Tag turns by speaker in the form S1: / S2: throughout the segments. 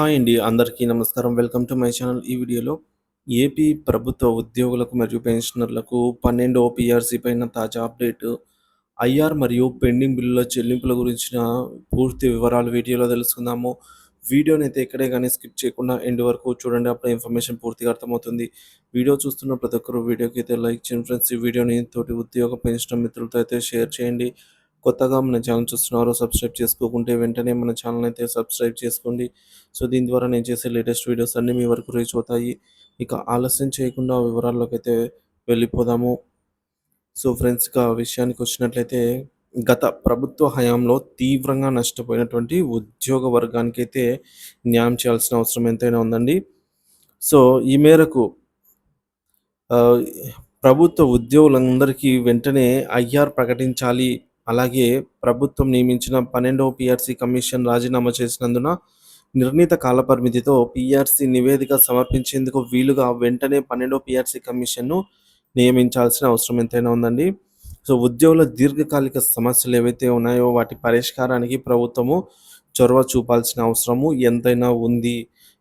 S1: Hi అండి. అందరికీ నమస్కారం. Welcome to my channel. ఈ వీడియోలో ఏపీ ప్రభుత్వ ఉద్యోగులకు మరియు పెన్షనర్లకు పన్నెండు పిఆర్సీ పైన తాజా అప్డేట్ ఐఆర్ మరియు పెండింగ్ బిల్లుల చెల్లింపుల గురించిన పూర్తి వివరాలు వీడియోలో తెలుసుకుందాము. వీడియోని అయితే ఎక్కడే కానీ స్కిప్ చేయకుండా ఎండ్ వరకు చూడండి. అప్పుడు ఇన్ఫర్మేషన్ పూర్తిగా అర్థమవుతుంది. వీడియో చూస్తున్న ప్రతి ఒక్కరు వీడియోకి అయితే లైక్ చేయండి. ఫ్రెండ్స్ ఈ వీడియోని తోటి ఉద్యోగ పెన్షన్ మిత్రులతో అయితే షేర్ చేయండి. కొత్తగా మన ఛానల్ చూస్తున్నారో సబ్స్క్రైబ్ చేసుకోకుంటే వెంటనే మన ఛానల్ అయితే సబ్స్క్రైబ్ చేసుకోండి. సో దీని ద్వారా నేను చేసే లేటెస్ట్ వీడియోస్ అన్నీ మీ వరకు రీచ్ అవుతాయి. ఇక ఆలస్యం చేయకుండా వివరాల్లోకి అయితే వెళ్ళిపోదాము. సో ఫ్రెండ్స్ ఇక విషయానికి వచ్చినట్లయితే గత ప్రభుత్వ హయాంలో తీవ్రంగా నష్టపోయినటువంటి ఉద్యోగ వర్గానికి అయితే న్యాయం చేయాల్సిన అవసరం ఎంతైనా ఉందండి. సో ఈ మేరకు ప్రభుత్వ ఉద్యోగులందరికీ వెంటనే ఐఆర్ ప్రకటించాలి అలాగే ప్రభుత్వం నియమించిన పన్నెండవ పిఆర్సీ కమిషన్ రాజీనామా చేసినందున నిర్ణీత కాలపరిమితితో పిఆర్సీ నివేదిక సమర్పించేందుకు వీలుగా వెంటనే పన్నెండవ పిఆర్సీ కమిషన్ను నియమించాల్సిన అవసరం ఎంతైనా ఉందండి. సో ఉద్యోగుల దీర్ఘకాలిక సమస్యలు ఏవైతే ఉన్నాయో వాటి పరిష్కారానికి ప్రభుత్వము చొరవ చూపాల్సిన అవసరము ఎంతైనా ఉంది.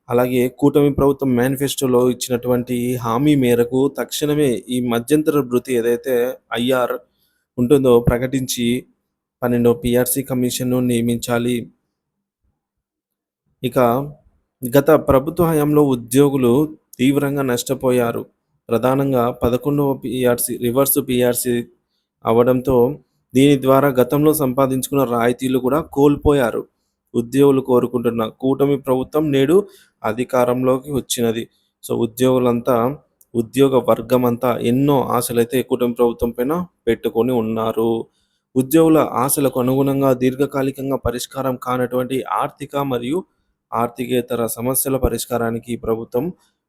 S1: అలాగే కూటమి ప్రభుత్వం మేనిఫెస్టోలో ఇచ్చినటువంటి హామీ మేరకు తక్షణమే ఈ మధ్యంతర భృతి ఏదైతే ఐఆర్ ఉంటుందో ప్రకటించి పన్నెండో పిఆర్సీ కమిషన్ను నియమించాలి. ఇక గత ప్రభుత్వ హయాంలో ఉద్యోగులు తీవ్రంగా నష్టపోయారు. ప్రధానంగా పదకొండవ పిఆర్సీ రివర్స్ పిఆర్సీ అవడంతో దీని ద్వారా గతంలో సంపాదించుకున్న రాయితీలు కూడా కోల్పోయారు. ఉద్యోగులు కోరుకుంటున్న కూటమి ప్రభుత్వం నేడు అధికారంలోకి వచ్చినది. సో ఉద్యోగులంతా ఉద్యోగ వర్గం అంతా ఎన్నో ఆశలైతే కూటమి ప్రభుత్వం పైన పెట్టుకొని ఉన్నారు. ఉద్యోగుల ఆశలకు అనుగుణంగా దీర్ఘకాలికంగా పరిష్కారం కానటువంటి ఆర్థిక మరియు ఆర్థికేతర సమస్యల పరిష్కారానికి ప్రభుత్వం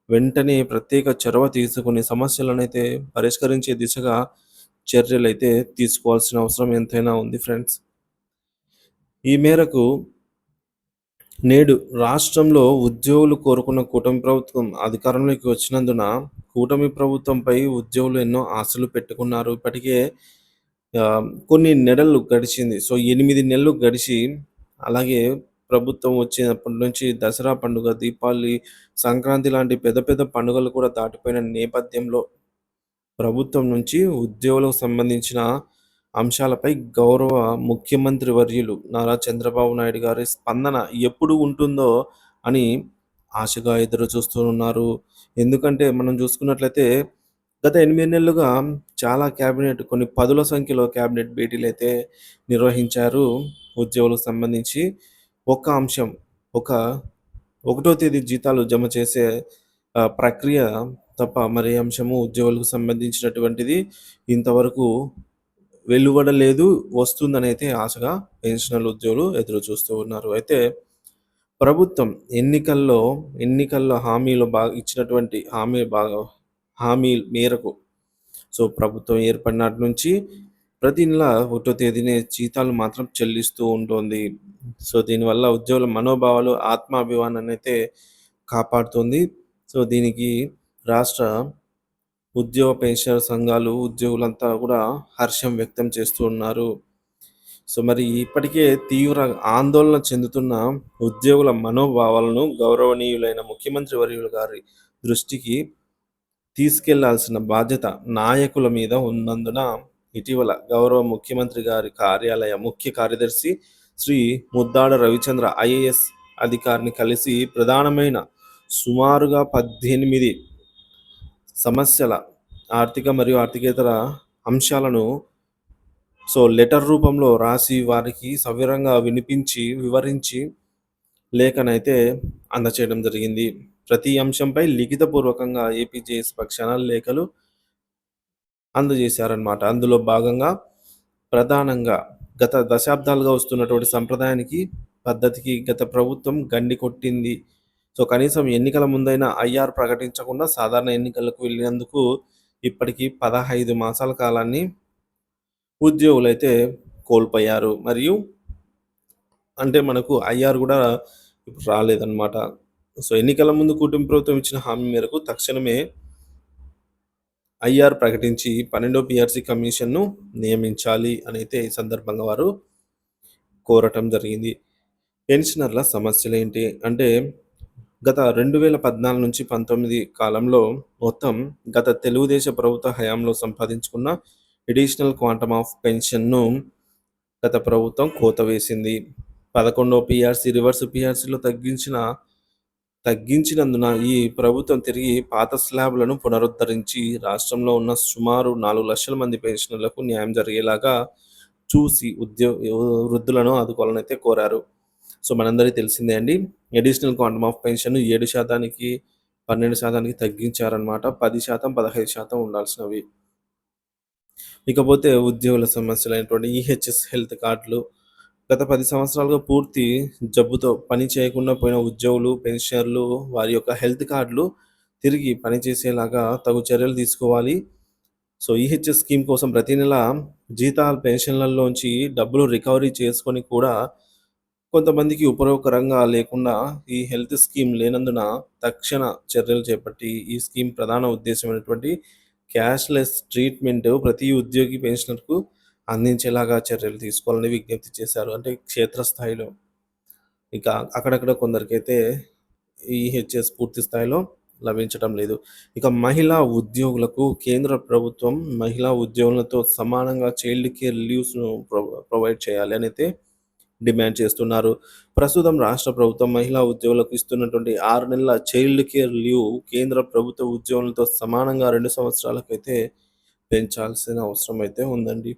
S1: వెంటనే ప్రత్యేక చొరవ తీసుకుని సమస్యలను అయితే పరిష్కరించే దిశగా చర్యలు అయితే తీసుకోవాల్సిన అవసరం ఎంతైనా ఉంది ఫ్రెండ్స్. ఈ మేరకు నేడు రాష్ట్రంలో ఉద్యోగులు కోరుకున్న కూటమి ప్రభుత్వం అధికారంలోకి వచ్చినందున కూటమి ప్రభుత్వంపై ఉద్యోగులు ఎన్నో ఆశలు పెట్టుకున్నారు. ఇప్పటికే కొన్ని నెలలు గడిచింది. సో ఎనిమిది నెలలు గడిచి అలాగే ప్రభుత్వం వచ్చినప్పటి నుంచి దసరా పండుగ దీపావళి సంక్రాంతి లాంటి పెద్ద పెద్ద పండుగలు కూడా దాటిపోయిన నేపథ్యంలో ప్రభుత్వం నుంచి ఉద్యోగులకు సంబంధించిన అంశాలపై గౌరవ ముఖ్యమంత్రి వర్యులు నారా చంద్రబాబు నాయుడు గారి స్పందన ఎప్పుడు ఉంటుందో అని ఆశగా ఎదురు చూస్తూ ఉన్నారు. ఎందుకంటే మనం చూసుకున్నట్లయితే గత ఎనిమిది నెలలుగా చాలా క్యాబినెట్ కొన్ని పదుల సంఖ్యలో క్యాబినెట్ భేటీలు అయితే నిర్వహించారు. ఉద్యోగులకు సంబంధించి ఒక్క అంశం ఒక ఒకటో తేదీ జీతాలు జమ చేసే ప్రక్రియ తప్ప మరి అంశము ఉద్యోగులకు సంబంధించినటువంటిది ఇంతవరకు వెలువడలేదు వస్తుందని అయితే ఆశగా పెన్షనల్ ఉద్యోగులు ఎదురు చూస్తూ ఉన్నారు. అయితే ప్రభుత్వం ఎన్నికల్లో ఎన్నికల్లో హామీలు బాగా ఇచ్చినటువంటి హామీ బాగా హామీ మేరకు సో ప్రభుత్వం ఏర్పడినటి నుంచి ప్రతి నెల ఒకటో తేదీనే జీతాలు మాత్రం చెల్లిస్తూ ఉంటుంది. సో దీనివల్ల ఉద్యోగుల మనోభావాలు ఆత్మాభిమానాన్ని అయితే కాపాడుతుంది. సో దీనికి రాష్ట్ర ఉద్యోగ పెన్షన్ సంఘాలు ఉద్యోగులంతా కూడా హర్షం వ్యక్తం చేస్తూ ఉన్నారు. సో మరి ఇప్పటికే తీవ్ర ఆందోళన చెందుతున్న ఉద్యోగుల మనోభావాలను గౌరవనీయులైన ముఖ్యమంత్రి వర్యులు గారి దృష్టికి తీసుకెళ్ళాల్సిన బాధ్యత నాయకుల మీద ఉన్నందున ఇటీవల గౌరవ ముఖ్యమంత్రి గారి కార్యాలయ ముఖ్య కార్యదర్శి శ్రీ ముద్దాడ రవిచంద్ర ఐఏఎస్ అధికారిని కలిసి ప్రధానమైన సుమారుగా పద్దెనిమిది సమస్యల ఆర్థిక మరియు ఆర్థికేతర అంశాలను సో లెటర్ రూపంలో రాసి వారికి సవివరంగా వినిపించి వివరించి లేఖనైతే అందచేయడం జరిగింది. ప్రతి అంశంపై లిఖితపూర్వకంగా ఏపీజేఎస్ పక్షాన లేఖలు అందజేశారన్నమాట. అందులో భాగంగా ప్రధానంగా గత దశాబ్దాలుగా వస్తున్నటువంటి సంప్రదాయానికి పద్ధతికి గత ప్రభుత్వం గండి కొట్టింది. సో కనీసం ఎన్నికల ముందైనా ఐఆర్ ప్రకటించకుండా సాధారణ ఎన్నికలకు వెళ్ళినందుకు ఇప్పటికీ పదహైదు మాసాల కాలాన్ని ఉద్యోగులైతే కోల్పోయారు. మరియు అంటే మనకు ఐఆర్ కూడా ఇప్పుడు రాలేదన్నమాట. సో ఎన్నికల ముందు కూటమి ప్రభుత్వం ఇచ్చిన హామీ మేరకు తక్షణమే ఐఆర్ ప్రకటించి పన్నెండో పిఆర్సీ కమిషన్ను నియమించాలి అని అయితే ఈ సందర్భంగా వారు కోరటం జరిగింది. పెన్షనర్ల సమస్యలు ఏంటి అంటే గత 2014-19 కాలంలో మొత్తం గత తెలుగుదేశ ప్రభుత్వ హయాంలో సంపాదించుకున్న ఎడిషనల్ క్వాంటమ్ ఆఫ్ పెన్షన్‌ను గత ప్రభుత్వం కోత వేసింది. 11వ పీఆర్సీ రివర్స్ పిఆర్సీలో తగ్గించిన తగ్గించినందున ఈ ప్రభుత్వం తిరిగి పాత స్లాబ్‌లను పునరుద్ధరించి రాష్ట్రంలో ఉన్న సుమారు నాలుగు లక్షల మంది పెన్షనర్లకు న్యాయం జరిగేలాగా చూసి ఉద్యో వృద్ధులను ఆదుకోవాలనైతే కోరారు. సో, మనందరికీ తెలిసిందే అండి. అడిషనల్ క్వాంటమ్ ఆఫ్ పెన్షన్ 7%కి, 12%కి తగ్గించారన్నమాట. 10%, 15% ఉండాల్సినవి. ఇకపోతే ఉద్యోగుల సమస్యలైనటువంటి ఈహెచ్ఎస్ హెల్త్ కార్డులు గత పది సంవత్సరాలుగా పూర్తి జబ్బుతో పని చేయకుండా పోయిన ఉద్యోగులు, పెన్షనర్లు వారి యొక్క హెల్త్ కార్డులు తిరిగి పనిచేసేలాగా తగు చర్యలు తీసుకోవాలి. సో, ఈహెచ్ఎస్ స్కీమ్ కోసం ప్రతి నెల జీతాలు పెన్షన్‌లలోంచి డబ్బులు రికవరీ చేసుకొని కూడా కొంతమందికి ఉపయోగకరంగా లేకుండా ఈ హెల్త్ స్కీమ్ లేనందున తక్షణ చర్యలు చేపట్టి ఈ స్కీమ్ ప్రధాన ఉద్దేశమైనటువంటి క్యాష్‌లెస్ ట్రీట్‌మెంట్ ప్రతి ఉద్యోగి, పెన్షనర్‌కు అందించేలాగా చర్యలు తీసుకోవాలని విజ్ఞప్తి చేశారు. అంటే క్షేత్రస్థాయిలో. ఇక అక్కడక్కడ కొందరికైతే ఈహెచ్ఎస్ పూర్తి స్థాయిలో లభించటం లేదు. ఇక మహిళా ఉద్యోగులకు కేంద్ర ప్రభుత్వం మహిళా ఉద్యోగులతో సమానంగా చైల్డ్ కేర్ లీవ్స్‌ను ప్రొ ప్రొవైడ్ చేయాలి అని అయితే డిమాండ్ చేస్తున్నారు. ప్రస్తుతం రాష్ట్ర ప్రభుత్వం మహిళా ఉద్యోగులకు ఇస్తున్నటువంటి ఆరు నెలల చైల్డ్ కేర్ లీవ్ కేంద్ర ప్రభుత్వ ఉద్యోగులతో సమానంగా రెండు సంవత్సరాలకైతే పెంచాల్సిన అవసరం అయితే ఉందండి.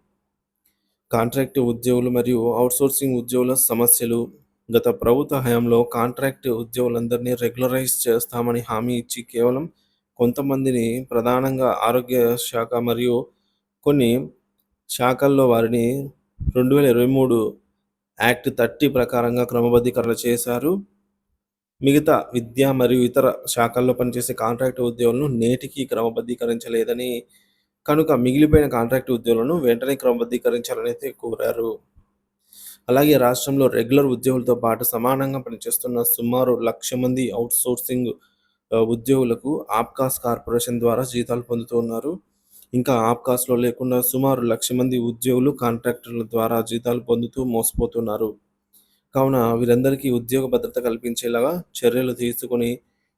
S1: కాంట్రాక్ట్ ఉద్యోగులు మరియు ఔట్‌సోర్సింగ్ ఉద్యోగుల సమస్యలు గత ప్రభుత్వ హయాంలో కాంట్రాక్ట్ ఉద్యోగులందరినీ రెగ్యులరైజ్ చేస్తామని హామీ ఇచ్చి కేవలం కొంతమందిని ప్రధానంగా ఆరోగ్య శాఖ మరియు కొన్ని శాఖల్లో వారిని 2023 యాక్ట్ 30 ప్రకారంగా క్రమబద్ధీకరణ చేశారు. మిగతా విద్య మరియు ఇతర శాఖల్లో పనిచేసే కాంట్రాక్ట్ ఉద్యోగులను నేటికి క్రమబద్ధీకరించలేదని, కనుక మిగిలిపోయిన కాంట్రాక్ట్ ఉద్యోగులను వెంటనే క్రమబద్ధీకరించాలనైతే కోరారు. అలాగే రాష్ట్రంలో రెగ్యులర్ ఉద్యోగులతో పాటు సమానంగా పనిచేస్తున్న సుమారు లక్ష మంది అవుట్సోర్సింగ్ ఉద్యోగులకు ఆప్కాస్ కార్పొరేషన్ ద్వారా జీతాలు పొందుతున్నారు ఇంకా ఆప్కాస్‌లో లేకుండా సుమారు లక్ష మంది ఉద్యోగులు కాంట్రాక్టర్ల ద్వారా జీతాలు పొందుతూ మోసపోతున్నారు. కావున వీరందరికీ ఉద్యోగ భద్రత కల్పించేలాగా చర్యలు తీసుకొని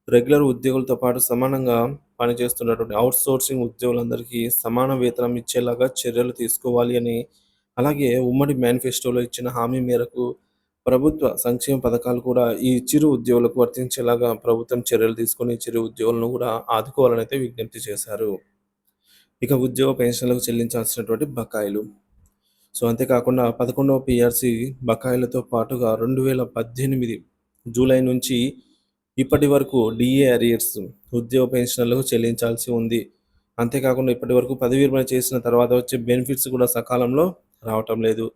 S1: రెగ్యులర్ ఉద్యోగులతో పాటు సమానంగా పనిచేస్తున్నటువంటి సోర్సింగ్ ఉద్యోగులందరికీ సమాన వేతనం ఇచ్చేలాగా చర్యలు తీసుకోవాలి అని, అలాగే ఉమ్మడి మేనిఫెస్టోలో ఇచ్చిన హామీ మేరకు ప్రభుత్వ సంక్షేమ పథకాలు కూడా ఈ చిరు ఉద్యోగులకు వర్తించేలాగా ప్రభుత్వం చర్యలు తీసుకొని చిరు ఉద్యోగులను కూడా ఆదుకోవాలని అయితే విజ్ఞప్తి చేశారు. ఇక ఉద్యోగ పెన్షన్‌లకు చెల్లించాల్సినటువంటి బకాయిలు. సో, అంతేకాకుండా 11వ పీఆర్సీ బకాయిలతో పాటుగా 2018 జూలై నుంచి ఇప్పటి వరకు డిఏ అరియర్స్ ఉద్యోగ పెన్షన్లకు చెల్లించాల్సి ఉంది. అంతేకాకుండా ఇప్పటి వరకు పదవీ విరమణ చేసిన తర్వాత వచ్చే బెనిఫిట్స్ కూడా సకాలంలో రావటం లేదు.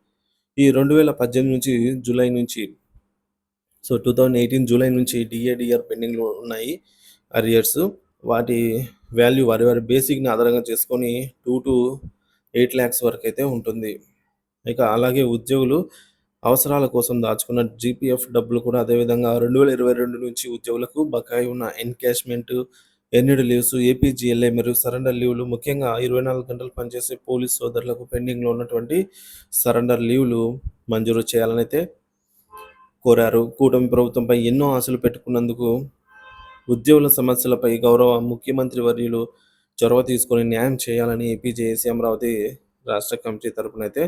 S1: ఈ 2018 నుంచి జూలై నుంచి సో, 2018 జూలై నుంచి డిఏడిఆర్ పెండింగ్‌లో ఉన్నాయి అరియర్స్. వాటి వాల్యూ వారి వారి బేసిక్‌ని ఆధారంగా చేసుకొని టూ టూ ఎయిట్ ల్యాక్స్ వరకు అయితే ఉంటుంది. ఇక అలాగే ఉద్యోగులు అవసరాల కోసం దాచుకున్న జీపీఎఫ్ డబ్బులు కూడా అదే విధంగా 2022 నుంచి ఉద్యోగులకు బకాయి ఉన్న ఎన్‌క్యాష్‌మెంట్, ఎన్నిడు లీవ్స్, ఏపీజీఎల్ఏ మరియు సరెండర్ లీవ్‌లు ముఖ్యంగా 24 గంటలు పనిచేసే పోలీస్ సోదరులకు పెండింగ్‌లో ఉన్నటువంటి సరెండర్ లీవ్‌లు మంజూరు చేయాలని అయితే కోరారు. కూటమి ప్రభుత్వంపై ఎన్నో ఆశలు పెట్టుకున్నందుకు ఉద్యోగుల సమస్యలపై గౌరవ ముఖ్యమంత్రి వర్యులు చొరవ తీసుకొని న్యాయం చేయాలని ఏపీజేఏసీ అమరావతి రాష్ట్ర కమిటీ తరపునైతే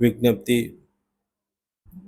S1: విజ్ఞప్తి